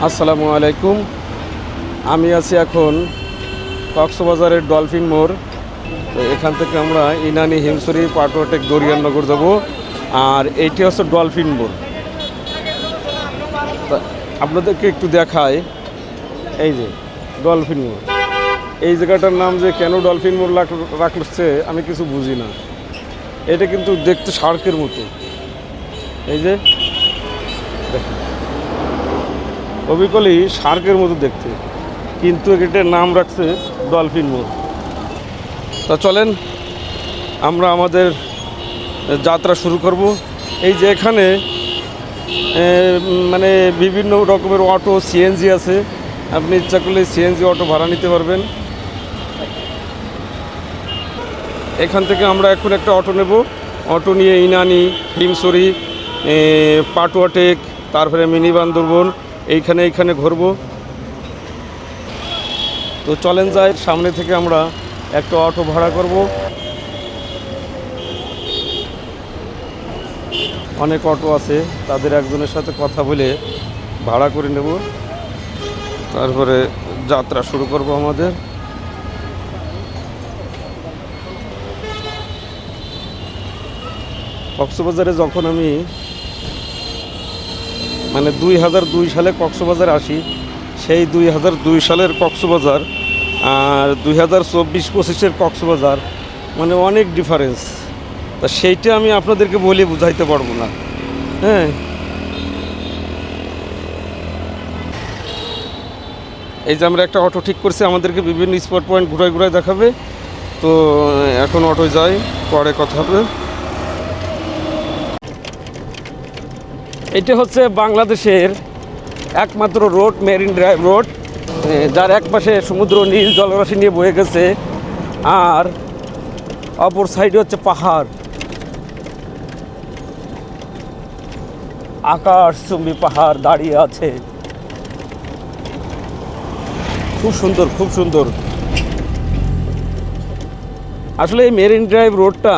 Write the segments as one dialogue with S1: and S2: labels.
S1: আসসালামু আলাইকুম। আমি আছি এখন কক্সবাজারের ডলফিন মোড়। তো এখান থেকে আমরা ইনানি হিমসরি পাটোয়াটেক দরিয়ানগর যাব। আর এইটি হচ্ছে ডলফিন মোড়। আপনাদেরকে একটু দেখায় এই যে ডলফিন মোড়। এই জায়গাটার নাম যে কেন ডলফিন মোড় রাখ- রাখছে আমি কিছু বুঝি না। এটা কিন্তু দেখতে শার্কের মতো। এই যে দেখেন। অবিকলই শার্কের মতো দেখতে। কিন্তু এটার নাম রাখছে ডলফিন মোড়। তা চলেন, আমরা আমাদের যাত্রা শুরু করব। এই যে এখানে মানে বিভিন্ন রকমের অটো সিএনজি আছে। আপনি ইচ্ছা করলে সিএনজি অটো ভাড়া নিতে পারবেন। এখান থেকে আমরা এখন একটা অটো নেব। অটো নিয়ে ইনানি হিমসরি পাটুয়াটেক, তারপরে মিনি বান্দরবন এইখানে এইখানে ঘুরবো। তো চলেন যাই, সামনে থেকে আমরা একটা অটো ভাড়া করব। অনেক অটো আছে, তাদের একজনের সাথে কথা বলে ভাড়া করে নেব। তারপরে যাত্রা শুরু করব আমাদের। কক্সবাজারে যখন আমি মানে দুই হাজার দুই সালে কক্সবাজার আসি, সেই দুই হাজার দুই সালের কক্সবাজার আর দুই হাজার চব্বিশ পঁচিশের কক্সবাজার মানে অনেক ডিফারেন্স তা সেইটা আমি আপনাদেরকে বলে বুঝাইতে পারব না। হ্যাঁ। এই যে আমরা একটা অটো ঠিক করছি, আমাদেরকে বিভিন্ন স্পট পয়েন্ট ঘুরায় ঘুরায় দেখাবে। তো এখন অটো যাই, পরে কথা হবে। এটা হচ্ছে বাংলাদেশের একমাত্র রোড, মেরিন ড্রাইভ রোড যার এক পাশে সমুদ্র, নীল জলরাশি নিয়ে বয়ে গেছে, আর অপর সাইডে হচ্ছে পাহাড়। আকাশ চুম্বি পাহাড় দাঁড়িয়ে আছে। খুব সুন্দর খুব সুন্দর। আসলে এই মেরিন ড্রাইভ রোডটা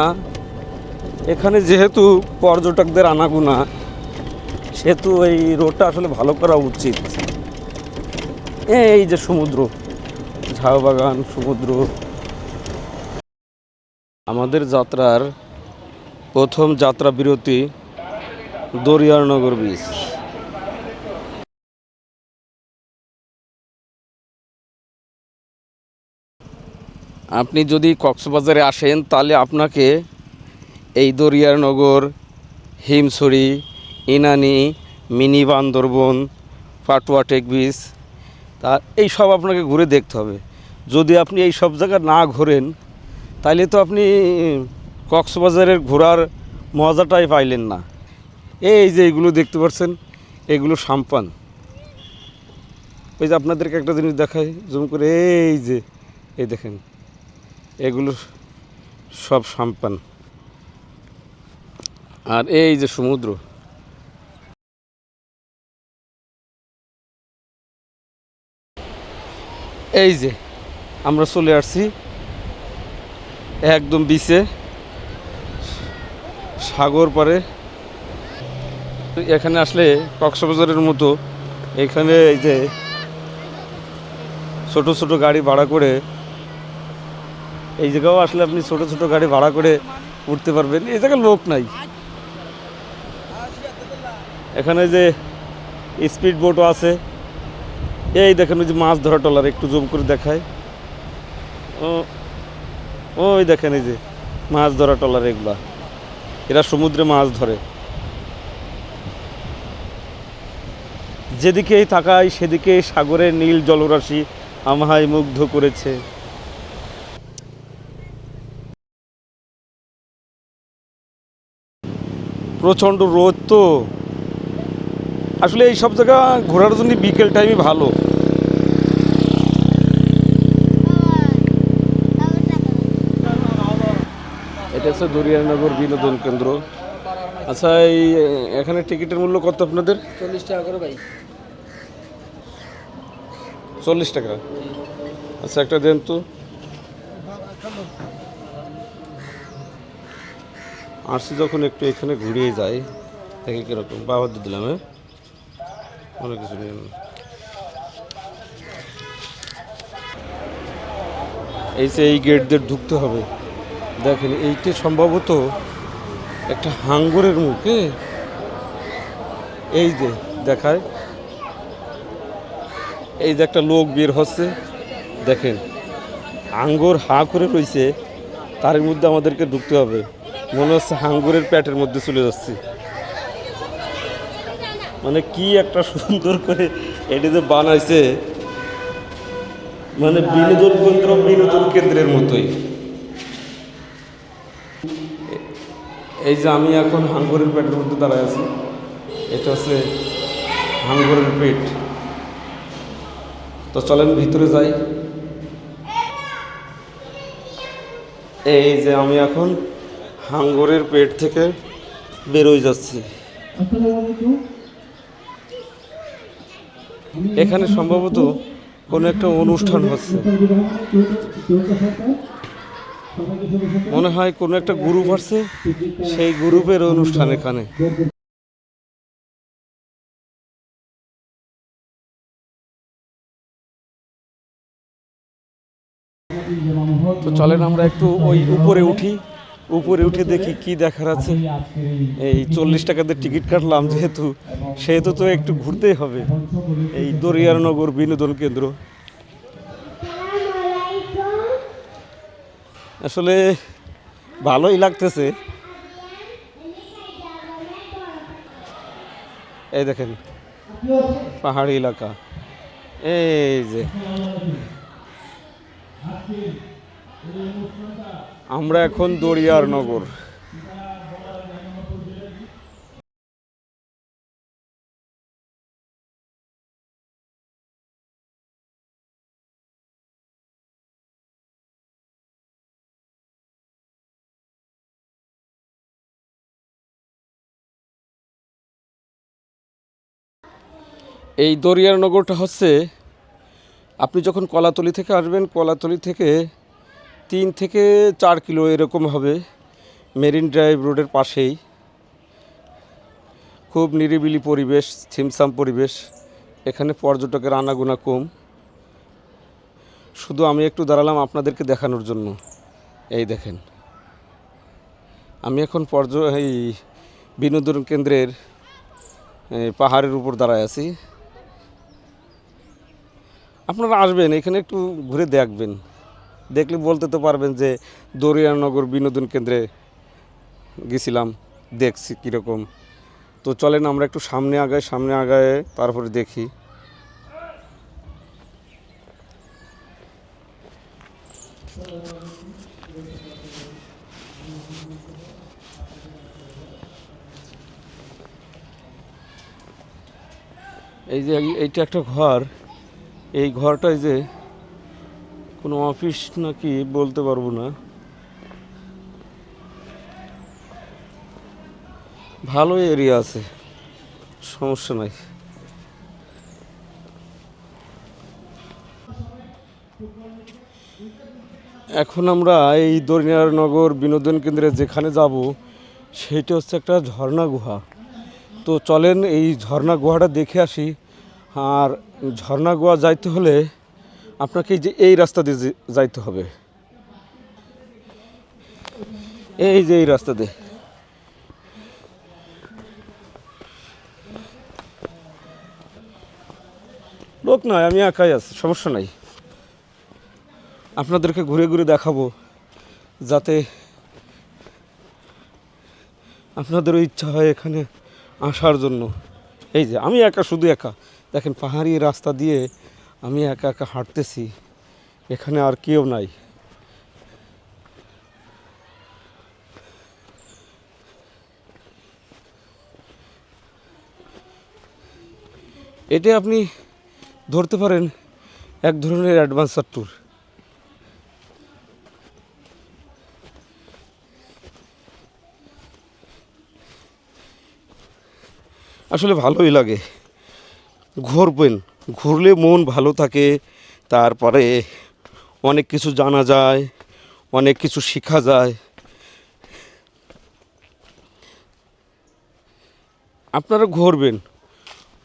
S1: এখানে যেহেতু পর্যটকদের আনাগুনা সেহেতু এই রোডটা আসলে ভালো করা উচিত। এই যে সমুদ্র ঝাউ বাগান সমুদ্র। আমাদের যাত্রার প্রথম যাত্রা বিরতি দরিয়ারনগর বীচ আপনি যদি কক্সবাজারে আসেন, তাহলে আপনাকে এই দরিয়ারনগর হিমছড়ি ইনানি, মিনি বান্দরবন, পাটুয়া টেক বিচ তা এই সব আপনাকে ঘুরে দেখতে হবে। যদি আপনি এই সব জায়গা না ঘোরেন তাহলে তো আপনি কক্সবাজারের ঘোরার মজাটাই পাইলেন না। এই যে এগুলো দেখতে পাচ্ছেন, এগুলো সাম্পান। ওই যে আপনাদেরকে একটা জিনিস দেখাই, জুম করে, এই যে, এই দেখেন, এগুলো সব সাম্পান। আর এই যে সমুদ্র। এই যে, আমরা চলে আসছি। একদম বিচে, সাগর পারে এখানে আসলে কক্সবাজারের মতো এখানে এই যে ছোট ছোট গাড়ি ভাড়া করে, এই জায়গাও আসলে আপনি ছোট ছোট গাড়ি ভাড়া করে উঠতে পারবেন। এই জায়গায় লোক নাই। এখানে যে স্পিড বোটও আছে। এই দেখেন ওই যে মাছ ধরা টলার একটু জুম করে দেখায় ও, ওই দেখেন এই যে মাছ ধরা টলার এগুলা। এরা সমুদ্রে মাছ ধরে। যেদিকেই তাকাই সেদিকে সাগরের নীল জলরাশি আমায় মুগ্ধ করেছে। প্রচণ্ড রোদ তো। আসলে এই সব জায়গা ঘোরার জন্য বিকেল টাইমই ভালো। এটা হচ্ছে দরিয়ানগর বিনোদন কেন্দ্র। আচ্ছা এই এখানে টিকিটের মূল্য কত আপনাদের?
S2: চল্লিশ টাকা করে ভাই।
S1: চল্লিশ টাকা। আচ্ছা একটা দেন তো। আসছি যখন একটু এখানে ঘুরিয়ে যাই দেখি কীরকম। বাবা দিয়ে দিলাম হ্যাঁ? অনেক কিছু নিয়ে এই যে এই গেট দিয়ে ঢুকতে হবে। দেখেন, এইটা সম্ভবত একটা হাঙ্গরের মুখে এই যে, দেখায়। এই যে একটা লোক বের হচ্ছে, দেখেন। আঙ্গুর হা করে রয়েছে তার মধ্যে আমাদেরকে ঢুকতে হবে। মনে হচ্ছে হাঙ্গুরের প্যাটের মধ্যে চলে যাচ্ছে। মানে কি একটা সুন্দর করে এটি যে বানাইছে। মানে বিনোদন কেন্দ্র বিনোদন কেন্দ্রের মতোই। এই যে আমি এখন হাঙ্গরের পেটের মধ্যে দাঁড়ায় আছি। এটা হচ্ছে হাঙ্গরের পেট। তো চলেন ভিতরে যাই। এই যে আমি এখন হাঙ্গরের পেট থেকে বেরোয় যাচ্ছি। এখানে সম্ভবত কোনো একটা অনুষ্ঠান হচ্ছে। মনে হয় কোনো একটা গ্রুপ আসছে, সেই গ্রুপের অনুষ্ঠান এখানে। তো চলেন আমরা একটু ওই উপরে উঠি। উপরে উঠে দেখি কি দেখার আছে। এই চল্লিশ টাকাতে টিকিট কাটলাম যেহেতু, সেহেতু তো একটু ঘুরতেই হবে। এই দরিয়ারনগর বিনোদন কেন্দ্র। আসলে ভালোই লাগতেছে। এই দেখেন, পাহাড়ি এলাকা। এই যে। আমরা এখন দরিয়ার নগর। এই দরিয়ার নগরটা হচ্ছে, আপনি যখন কলাতলি থেকে আসবেন, কলাতলি থেকে তিন থেকে চার কিলো এরকম হবে মেরিন ড্রাইভ রোডের পাশেই। খুব নিরিবিলি পরিবেশ, থিমসাম পরিবেশ। এখানে পর্যটকের আনাগোনা কম। শুধু আমি একটু দাঁড়ালাম আপনাদেরকে দেখানোর জন্য। এই দেখেন। আমি এখন পর্য, এই বিনোদন কেন্দ্রের পাহাড়ের উপর দাঁড়ায় আছি। আপনারা আসবেন, এখানে একটু ঘুরে দেখবেন। দেখলে বলতে তো পারবেন যে দরিয়ানগর বিনোদন কেন্দ্রে গেছিলাম, দেখছি কীরকম। তো চলেন আমরা একটু সামনে আগায় সামনে আগায় তারপরে দেখি। এই যে এইটা একটা ঘর, এই ঘরটায় যে কোনো অফিস নাকি বলতে পারব না। ভালো এরিয়া আছে, সমস্যা নাই। এখন আমরা এই দরিয়ারনগর বিনোদন কেন্দ্রে যেখানে যাব, সেটা হচ্ছে একটা ঝর্ণা গুহা। তো চলেন এই ঝর্ণা গুহাটা দেখে আসি। আর ঝর্ণা গুহা যাইতে হলে আপনাকে যে এই রাস্তা দিয়ে যাইতে হবে। এই যে এই রাস্তা দিয়ে। লোক নয় আমি একাই আছি, সমস্যা নাই। আপনাদেরকে ঘুরে ঘুরে দেখাবো, যাতে আপনাদেরও ইচ্ছা হয় এখানে আসার জন্য। এই যে, আমি একা, শুধু একা। দেখেন, পাহাড়ি রাস্তা দিয়ে আমি একা একা হাঁটতেছি, এখানে আর কেউ নাই। এটা আপনি ধরতে পারেন এক ধরনের অ্যাডভান্সার ট্যুর। আসলে ভালোই লাগে। ঘুরবেন। ঘুরলে মন ভালো থাকে, তারপরে অনেক কিছু জানা যায়, অনেক কিছু শেখা যায়। আপনারা ঘুরবেন।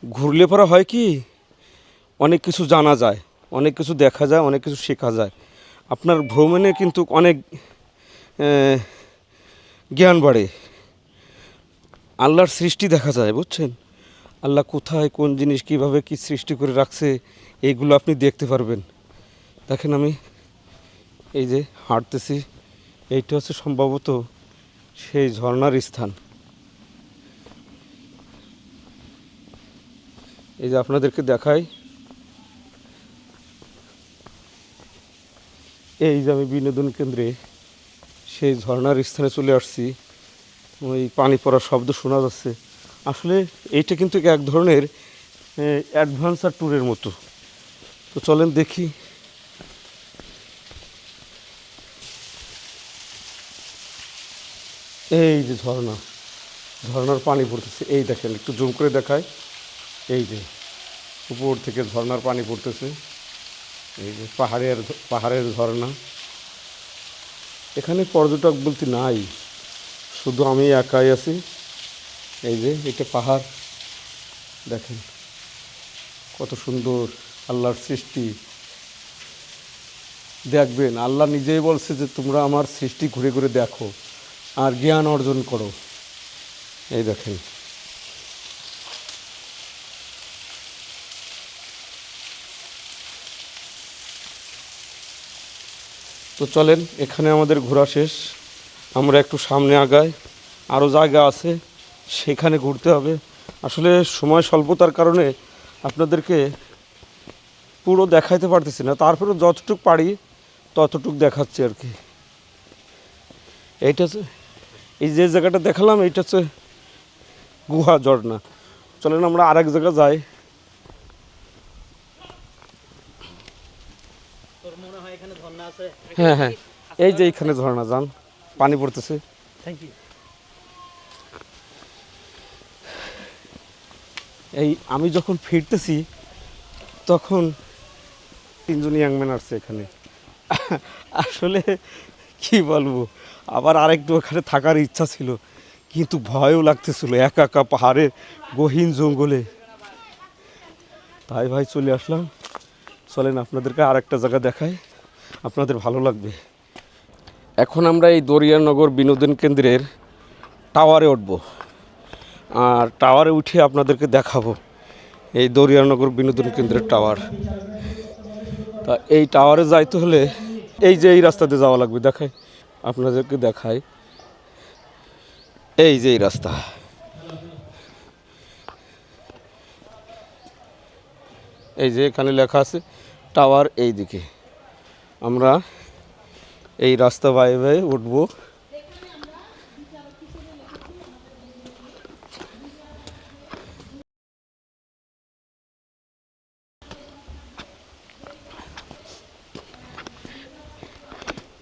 S1: ঘুরলে পরে হয় কি, অনেক কিছু জানা যায়, অনেক কিছু দেখা যায়, অনেক কিছু শেখা যায়। আপনার ভ্রমণে কিন্তু অনেক জ্ঞান বাড়ে। আল্লাহর সৃষ্টি দেখা যায়, বুঝছেন? আল্লাহ কোথায় কোন জিনিস কীভাবে কি সৃষ্টি করে রাখছে, এইগুলো আপনি দেখতে পারবেন। দেখেন আমি এই যে হাঁটতেছি, এইটা হচ্ছে সম্ভবত সেই ঝর্ণার স্থান। এই যে আপনাদেরকে দেখাই। এই যে আমি বিনোদন কেন্দ্রে সেই ঝর্ণার স্থানে চলে আসছি। ওই পানি পড়ার শব্দ শোনা যাচ্ছে। আসলে এইটা কিন্তু এক ধরনের অ্যাডভান্সার ট্যুরের মতো। তো চলেন দেখি। এই যে ঝর্ণা, ঝর্ণার পানি পড়তেছে। এই দেখেন, একটু জুম করে দেখায় এই যে, উপর থেকে ঝর্ণার পানি পড়তেছে। এই যে পাহাড়ের পাহাড়ের ঝর্ণা। এখানে পর্যটক বলতে নাই। শুধু আমি একাই আছি। এই যে এটা পাহাড়, দেখেন কত সুন্দর আল্লাহর সৃষ্টি। দেখবেন, আল্লাহ নিজেই বলছে যে তোমরা আমার সৃষ্টি ঘুরে ঘুরে দেখো আর জ্ঞান অর্জন করো। এই দেখেন। তো চলেন, এখানে আমাদের ঘোরা শেষ। আমরা একটু সামনে আগাই। আরও জায়গা আছে। সেখানে ঘুরতে হবে। আসলে সময় স্বল্পতার কারণে আপনাদেরকে পুরো দেখাইতে পারতেছি না। তারপরে যতটুক পারি ততটুক দেখাচ্ছি আর কি। এইটা হচ্ছে এই যে জায়গাটা দেখালাম এইটা হচ্ছে গুহা ঝর্ণা। চলেন আমরা আরেক জায়গা যাই।
S2: হ্যাঁ
S1: হ্যাঁ এই যে এইখানে ঝর্ণা যান। পানি পড়তেছে।
S2: থ্যাংক ইউ
S1: এই আমি যখন ফিরতেছি, তখন তিনজন ইয়াংম্যান আসছে এখানে। আসলে কি বলব, আবার আরেকটু ওখানে থাকার ইচ্ছা ছিল, কিন্তু ভয়ও লাগতেছিল, একা একা পাহাড়ের গহীন জঙ্গলে। তাই ভাই চলে আসলাম। চলেন আপনাদেরকে আরেকটা জায়গা দেখাই, আপনাদের ভালো লাগবে। এখন আমরা এই দরিয়ানগর বিনোদন কেন্দ্রের টাওয়ারে উঠবো। আর টাওয়ারে উঠে আপনাদেরকে দেখাবো। এই দরিয়ানগর বিনোদন কেন্দ্রের টাওয়ার। তা এই টাওয়ারে যাইতে হলে এই যে এই রাস্তাতে যাওয়া লাগবে, দেখাই। আপনাদেরকে দেখাই। এই যে এই রাস্তা। এই যে এখানে লেখা আছে, টাওয়ার এই দিকে আমরা এই রাস্তা বাইয়ে উঠবো।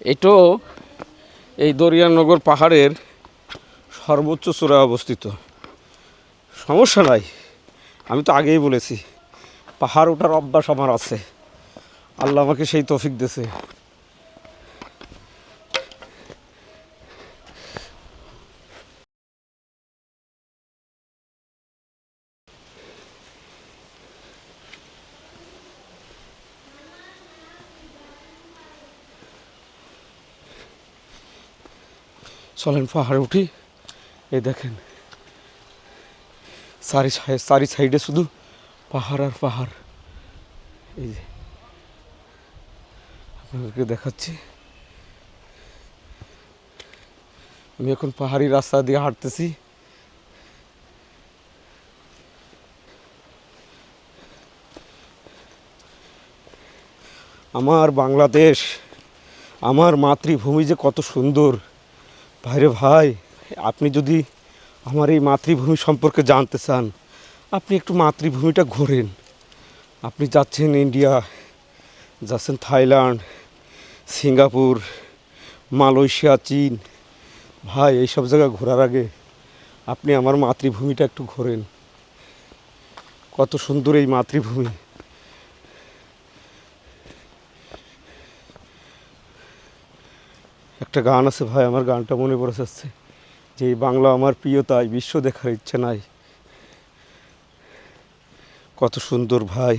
S1: এটাও এই দরিয়ানগর পাহাড়ের সর্বোচ্চ চূড়ায় অবস্থিত। সমস্যা নাই, আমি তো আগেই বলেছি, পাহাড় ওঠার অভ্যাস আমার আছে। আল্লাহ আমাকে সেই তফিক দিয়েছে। চলেন পাহাড়ে উঠি। এই দেখেন সাইড চারি সাইডে শুধু পাহাড় আর পাহাড়। এই যে, আপনাদেরকে দেখাচ্ছি। আমি এখন পাহাড়ি রাস্তা দিয়ে হাঁটতেছি। আমার বাংলাদেশ, আমার মাতৃভূমি যে কত সুন্দর। ভাইরে ভাই, আপনি যদি আমার এই মাতৃভূমি সম্পর্কে জানতে চান, আপনি একটু মাতৃভূমিটা ঘোরেন। আপনি যাচ্ছেন ইন্ডিয়া, যাচ্ছেন থাইল্যান্ড, সিঙ্গাপুর, মালয়েশিয়া, চীন। ভাই, এইসব জায়গা ঘোরার আগে আপনি আমার মাতৃভূমিটা একটু ঘোরেন। কত সুন্দর এই মাতৃভূমি। একটা গান আছে, ভাই, আমার গানটা মনে পড়ে যাচ্ছে। যে বাংলা আমার প্রিয়, তাই বিশ্ব দেখার ইচ্ছে নাই। কত সুন্দর, ভাই।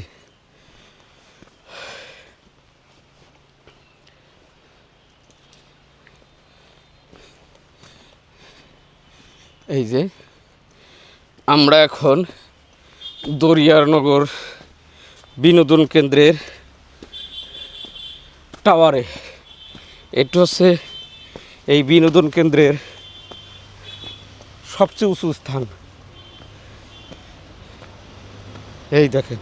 S1: এই যে, আমরা এখন দরিয়ারনগর বিনোদন কেন্দ্রের টাওয়ারে। এটা হচ্ছে এই বিনোদন কেন্দ্রের সবচেয়ে উঁচু স্থান। এই দেখেন।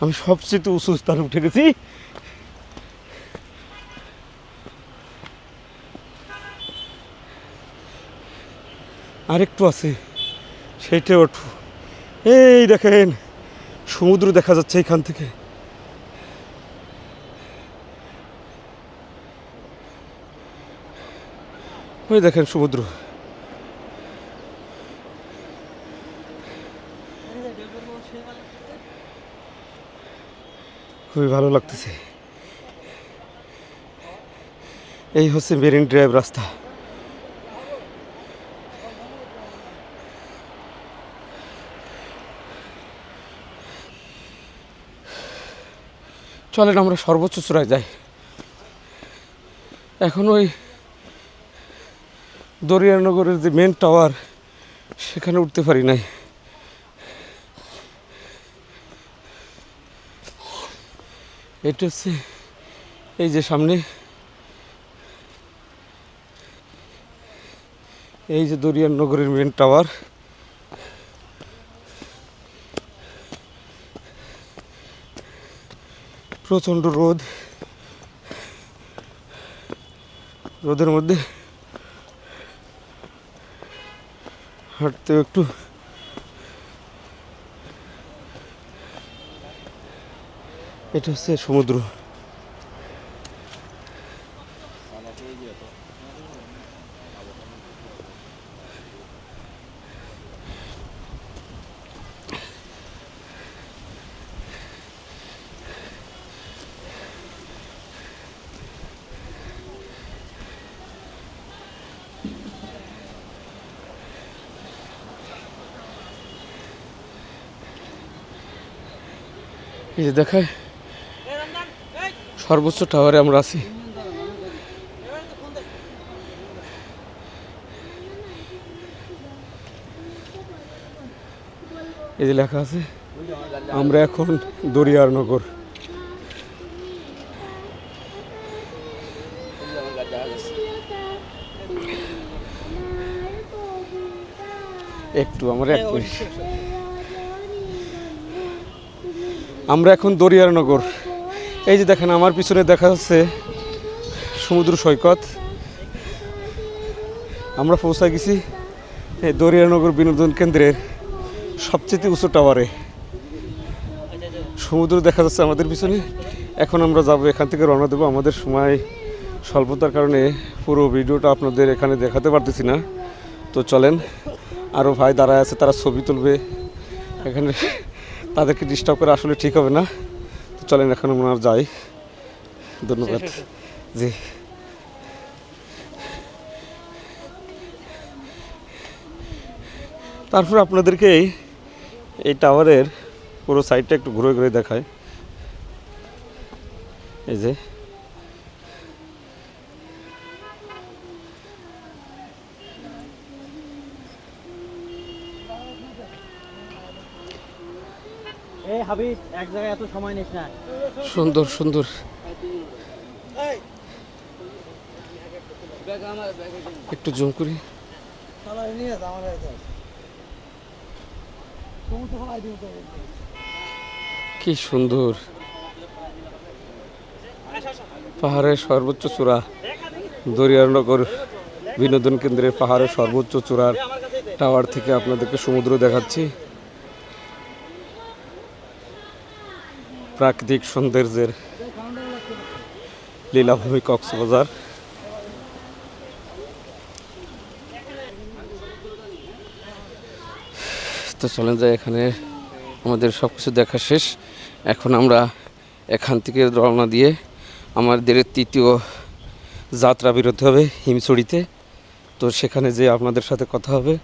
S1: আমি সবচেয়ে উঁচু স্থানে উঠে গেছি। আরেকটু আছে সেইটা ওঠু এই দেখেন, সমুদ্র দেখা যাচ্ছে এখান থেকে। ওই দেখেন সমুদ্র। খুবই ভালো লাগতেছে। এই হচ্ছে মেরিন ড্রাইভ রাস্তা। চলেন, আমরা সর্বোচ্চ চূড়ায় যাই। এখন ওই দরিয়ানগরের যে মেন টাওয়ার সেখানে উঠতে পারি নাই। এটা হচ্ছে এই যে সামনে। এই যে দরিয়ানগরের মেন টাওয়ার প্রচণ্ড রোদ। রোদের মধ্যে হাঁটতেও একটু এটা হচ্ছে সমুদ্র। এই যে দেখায় সর্বোচ্চ টাওয়ারে আমরা আছি। এই যে লেখা আছে, আমরা এখন দরিয়ারনগর একটু আমরা এক মিনিট। আমরা এখন দরিয়ারনগর এই যে দেখেন, আমার পিছনে দেখা যাচ্ছে সমুদ্র সৈকত। আমরা পৌঁছা গেছি এই দরিয়ানগর বিনোদন কেন্দ্রের সবচেয়ে উঁচু টাওয়ারে। সমুদ্র দেখা যাচ্ছে আমাদের পিছনে। এখন আমরা যাব, এখান থেকে রওনা দেবো। আমাদের সময় স্বল্পতার কারণে পুরো ভিডিওটা আপনাদের এখানে দেখাতে পারতেছি না। তো চলেন আরও ভাই দাঁড়ায় আছে, তারা ছবি তুলবে। এখানে তাদেরকে ডিস্টার্ব করে আসলে ঠিক হবে না। তো চলেন এখন আমরা যাই। ধন্যবাদ। জি তারপর আপনাদেরকে এই- এই টাওয়ারের পুরো সাইডটা একটু ঘুরে ঘুরে দেখায় এই যে।
S2: এক জায়গায় এত
S1: সুন্দর সুন্দর। একটু জুম করি। কি সুন্দর। পাহাড়ের সর্বোচ্চ চূড়া। দরিয়ারনগর বিনোদন কেন্দ্রের পাহাড়ের সর্বোচ্চ চূড়ার টাওয়ার থেকে আপনাদেরকে সমুদ্র দেখাচ্ছি। প্রাকৃতিক সৌন্দর্যের লীলাভূমি কক্সবাজার। তো চলেন যাই এখানে। আমাদের সব কিছু দেখা শেষ। এখন আমরা এখান থেকে রওনা দিয়ে আমাদের তৃতীয় যাত্রা বেরোতে হবে হিমছড়িতে। তো সেখানে যে আপনাদের সাথে কথা হবে।